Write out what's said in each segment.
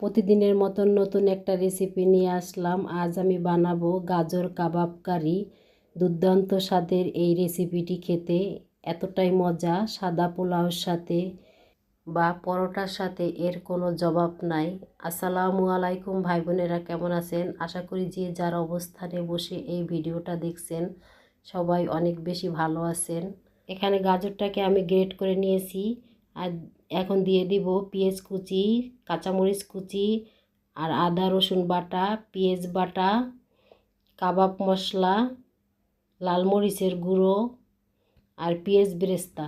প্রতিদিনের মতন নতুন একটা রেসিপি নিয়ে আসলাম। আজ আমি বানাবো গাজর কাবাব কারি দুর্দান্ত স্বাদের এই রেসিপিটি খেতে এতটাই মজা। সাদা পোলাওর সাথে বা পরোটার সাথে এর কোনো জবাব নাই। আসসালামু আলাইকুম, ভাই বোনেরা কেমন আছেন? আশা করি যে যার অবস্থানে বসে এই ভিডিওটা দেখছেন, সবাই অনেক বেশি ভালো আছেন। এখানে গাজরটাকে আমি গ্রেট করে নিয়েছি। আর এখন দিয়ে দিব পেঁয়াজ কুচি, কাঁচামরিচ কুচি আর আদা, রসুন বাটা, পেঁয়াজ বাটা, কাবাব মশলা, লাল মরিচের গুঁড়ো আর পেঁয়াজ বেরেস্তা।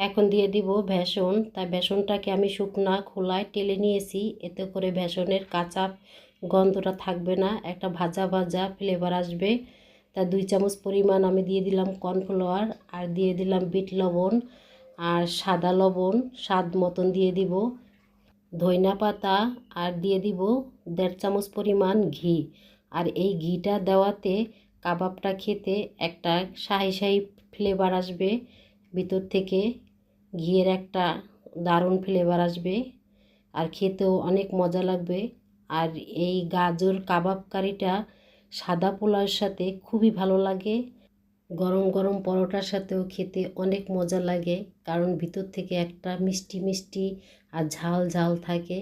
এখন দিয়ে দিব ভেষণ। তাই ভেষণটাকে আমি শুকনা খোলায় টেলে নিয়েছি। এতে করে ভেষণের কাঁচা গন্ধটা থাকবে না, একটা ভাজা ভাজা ফ্লেভার আসবে। তা দুই চামচ পরিমাণ আমি দিয়ে দিলাম কর্নফ্লাওয়ার আর দিয়ে দিলাম বিট লবণ। আর সাদা লবণ স্বাদ মতন দিয়ে দিব। ধইনা পাতা আর দিয়ে দিব দেড় চামচ পরিমাণ ঘি। আর এই ঘিটা দেওয়াতে কাবাবটা খেতে একটা শাহি শাহি ফ্লেভার আসবে। ভিতর থেকে ঘিয়ের একটা দারুণ ফ্লেভার আসবে। আর খেতেও অনেক মজা লাগবে। আর এই গাজর কাবাব কারিটা সাদা পোলাওয়ের সাথে খুবই ভালো লাগে। গরম গরম পরোটার সাথেও খেতে অনেক মজা লাগে, কারণ ভিতর থেকে একটা মিষ্টি মিষ্টি আর ঝাল ঝাল থাকে।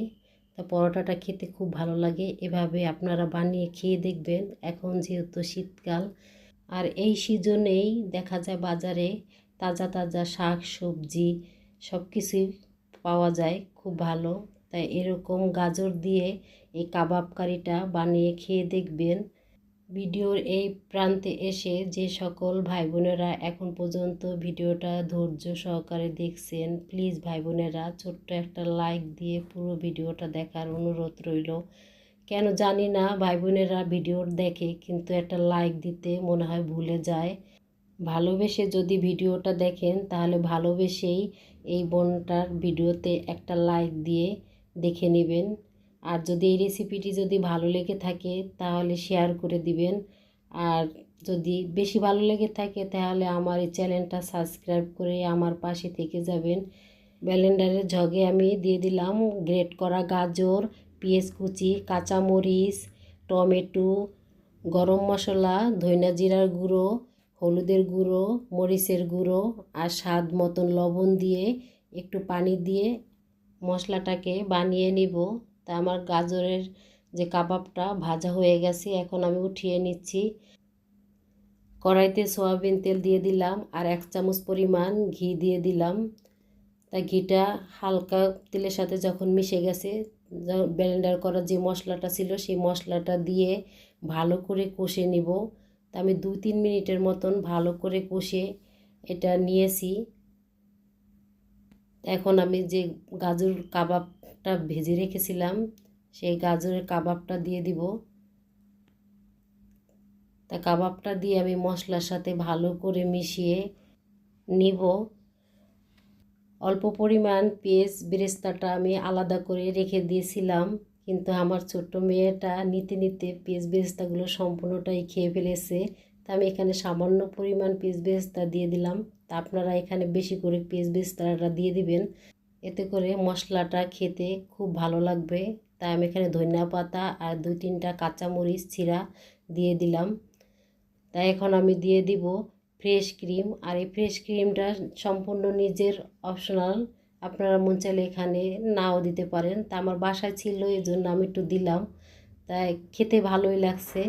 তা পরোটাটা খেতে খুব ভালো লাগে। এভাবে আপনারা বানিয়ে খেয়ে দেখবেন, এখন যেহেতু শীতকাল। আর এই সিজনেই দেখা যায় বাজারে তাজা তাজা শাক, সবজি সব কিছুই পাওয়া যায় খুব ভালো। তাই এরকম গাজর দিয়ে এই কাবাব কারিটা বানিয়ে খেয়ে দেখবেন। ভিডিওর এই প্রান্তে এসে যে সকল ভাই বোনেরা এখন পর্যন্ত ভিডিওটা ধৈর্য সহকারে দেখছেন প্লিজ ভাই বোনেরা ছোট্ট একটা লাইক দিয়ে পুরো ভিডিওটা দেখার অনুরোধ রইল। কেন জানি না ভাই বোনেরা ভিডিও দেখে কিন্তু একটা লাইক দিতে মনে হয় ভুলে যায়। ভালোবেসে যদি ভিডিওটা দেখেন, তাহলে ভালোবেসেই এই বোনটার ভিডিওতে একটা লাইক দিয়ে দেখে নেবেন। আর যদি এই রেসিপিটি যদি ভালো লেগে থাকে, তাহলে শেয়ার করে দিবেন। আর যদি বেশি ভালো লেগে থাকে, তাহলে আমার এই চ্যানেলটা সাবস্ক্রাইব করে আমার পাশে থেকে যাবেন। ব্যালেন্ডারের ঝগে আমি দিয়ে দিলাম গ্রেট করা গাজর, পেঁয়াজ কুচি, কাঁচামরিচ, টমেটো, গরম মশলা, ধইনা জিরার গুঁড়ো, হলুদের গুঁড়ো, মরিচের গুঁড়ো আর স্বাদ মতন লবণ দিয়ে একটু পানি দিয়ে মশলাটাকে বানিয়ে নিব। তা আমার গাজরের যে কাবাবটা ভাজা হয়ে গেছে, এখন আমি উঠিয়ে নিচ্ছি। কড়াইতে সয়াবিন তেল দিয়ে দিলাম আর এক চামচ পরিমাণ ঘি দিয়ে দিলাম। তা ঘিটা হালকা তেলের সাথে যখন মিশে গেছে ব্লেন্ডার করা যে মশলাটা ছিল, সেই মশলাটা দিয়ে ভালো করে কষে নিব। তা আমি দু তিন মিনিটের মতন ভালো করে কষে এটা নিয়েছি। এখন আমি যে গাজর কাবাবটা ভেজে রেখেছিলাম, সেই গাজরের কাবাবটা দিয়ে দিব। তা কাবাবটা দিয়ে আমি মশলার সাথে ভালো করে মিশিয়ে নিব। অল্প পরিমাণ পেঁয়াজ বেরেস্তাটা আমি আলাদা করে রেখে দিয়েছিলাম, কিন্তু আমার ছোট্ট মেয়েটা নিতে নিতে পেঁয়াজ বেরেস্তাগুলো সম্পূর্ণটাই খেয়ে ফেলেছে। তা আমি এখানে সামান্য পরিমাণ পেঁয়াজ বেরেস্তা দিয়ে দিলাম। তা আপনারা এখানে বেশি করে পেঁয়াজ বেরেস্তাটা দিয়ে দিবেন। এতে করে মশলাটা খেতে খুব ভালো লাগবে। তাই আমি এখানে ধনিয়া পাতা আর দুই তিনটা কাঁচামরিচ ছিঁড়া দিয়ে দিলাম। তাই এখন আমি দিয়ে দিব ফ্রেশ ক্রিম। আর এই ফ্রেশ ক্রিমটা সম্পূর্ণ নিজের অপশনাল। আপনারা মন চাইলে এখানে নাও দিতে পারেন। তা আমার বাসায় ছিল এই জন্য আমি একটু দিলাম। তাই খেতে ভালোই লাগছে।